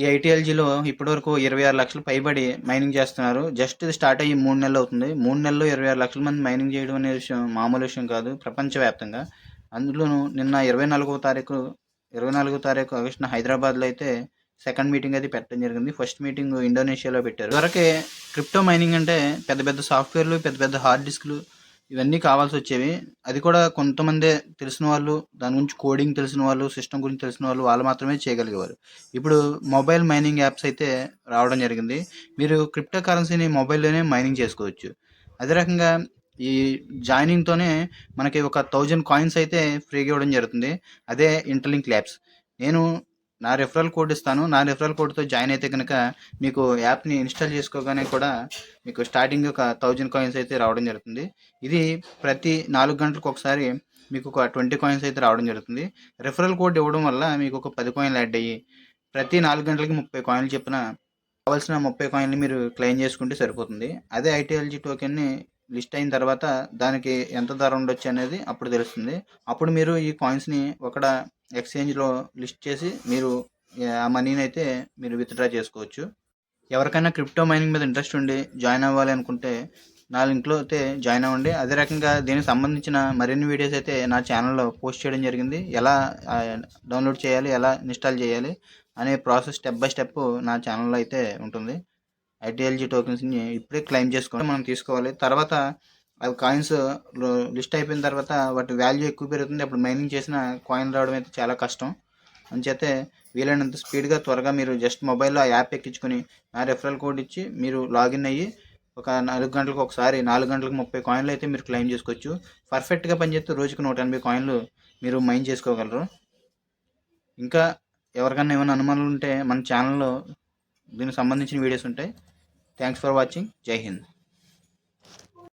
ఈ ఐటీఎల్జీలో ఇప్పటివరకు ఇరవై ఆరు లక్షలు పైబడి మైనింగ్ చేస్తున్నారు. జస్ట్ ఇది స్టార్ట్ అయ్యి మూడు నెలలు అవుతుంది. మూడు నెలల్లో ఇరవై ఆరు లక్షల మంది మైనింగ్ చేయడం అనే విషయం మామూలు విషయం కాదు ప్రపంచవ్యాప్తంగా. అందులోనూ నిన్న ఇరవై నాలుగవ తారీఖు ఇరవై నాలుగో తారీఖు ఆగస్టున హైదరాబాద్లో అయితే సెకండ్ మీటింగ్ అది పెట్టడం జరిగింది. ఫస్ట్ మీటింగ్ ఇండోనేషియాలో పెట్టారు. వరకే క్రిప్టో మైనింగ్ అంటే పెద్ద పెద్ద సాఫ్ట్వేర్లు పెద్ద పెద్ద హార్డ్ డిస్క్లు ఇవన్నీ కావాల్సి వచ్చేవి అది కూడా కొంతమందే తెలిసిన వాళ్ళు దాని గురించి కోడింగ్ తెలిసిన వాళ్ళు సిస్టమ్ గురించి తెలిసిన వాళ్ళు వాళ్ళు మాత్రమే చేయగలిగేవారు. ఇప్పుడు మొబైల్ మైనింగ్ యాప్స్ అయితే రావడం జరిగింది. మీరు క్రిప్టో కరెన్సీని మొబైల్లోనే మైనింగ్ చేసుకోవచ్చు. అదే రకంగా ఈ జాయినింగ్తోనే మనకి ఒక థౌజండ్ కాయిన్స్ అయితే ఫ్రీగా ఇవ్వడం జరుగుతుంది. అదే ఇంటర్లింక్ ల్యాబ్స్. నేను నా రెఫరల్ కోడ్ ఇస్తాను. నా రెఫరల్ కోడ్తో జాయిన్ అయితే కనుక మీకు యాప్ని ఇన్స్టాల్ చేసుకోగానే కూడా మీకు స్టార్టింగ్ ఒక థౌజండ్ కాయిన్స్ అయితే రావడం జరుగుతుంది. ఇది ప్రతి నాలుగు గంటలకు ఒకసారి మీకు ఒక ట్వంటీ కాయిన్స్ అయితే రావడం జరుగుతుంది. రెఫరల్ కోడ్ ఇవ్వడం వల్ల మీకు ఒక పది కాయిన్లు యాడ్ అయ్యి ప్రతి నాలుగు గంటలకి ముప్పై కాయిన్లు చెప్పిన కావాల్సిన ముప్పై కాయిన్లు మీరు క్లెయిమ్ చేసుకుంటే సరిపోతుంది. అదే ఐటీఎల్జీ టోకెన్ని లిస్ట్ అయిన తర్వాత దానికి ఎంత ధర ఉండొచ్చు అనేది అప్పుడు తెలుస్తుంది. అప్పుడు మీరు ఈ కాయిన్స్ని ఒకడ ఎక్స్చేంజ్లో లిస్ట్ చేసి మీరు ఆ మనీని అయితే మీరు విత్డ్రా చేసుకోవచ్చు. ఎవరికైనా క్రిప్టో మైనింగ్ మీద ఇంట్రెస్ట్ ఉండి జాయిన్ అవ్వాలి అనుకుంటే నా లింక్లో అయితే జాయిన్ అవ్వండి. అదే రకంగా దీనికి సంబంధించిన మరిన్ని వీడియోస్ అయితే నా ఛానల్లో పోస్ట్ చేయడం జరిగింది. ఎలా డౌన్లోడ్ చేయాలి ఎలా ఇన్స్టాల్ చేయాలి అనే ప్రాసెస్ స్టెప్ బై స్టెప్ నా ఛానల్లో అయితే ఉంటుంది. ఐటీఎల్జీ టోకెన్స్ని ఇప్పుడే క్లెయిమ్ చేసుకోవాలి మనం తీసుకోవాలి. తర్వాత అవి కాయిన్స్ లిస్ట్ అయిపోయిన తర్వాత వాటి వాల్యూ ఎక్కువ పెరుగుతుంది. అప్పుడు మైనింగ్ చేసిన కాయిన్ రావడం అయితే చాలా కష్టం. అంచేతే వీలైనంత స్పీడ్గా త్వరగా మీరు జస్ట్ మొబైల్లో ఆ యాప్ ఎక్కించుకొని నా రెఫరల్ కోడ్ ఇచ్చి మీరు లాగిన్ అయ్యి ఒక నాలుగు గంటలకు ఒకసారి నాలుగు గంటలకు ముప్పై కాయిన్లు అయితే మీరు క్లెయిమ్ చేసుకోవచ్చు. పర్ఫెక్ట్గా పనిచేస్తే రోజుకు నూట ఎనభై కాయిన్లు మీరు మైన్ చేసుకోగలరు. ఇంకా ఎవరికైనా ఏమైనా అనుమానాలు ఉంటే మన ఛానల్లో దీనికి సంబంధించిన వీడియోస్ ఉంటాయి. థ్యాంక్స్ ఫర్ వాచింగ్ జై హింద్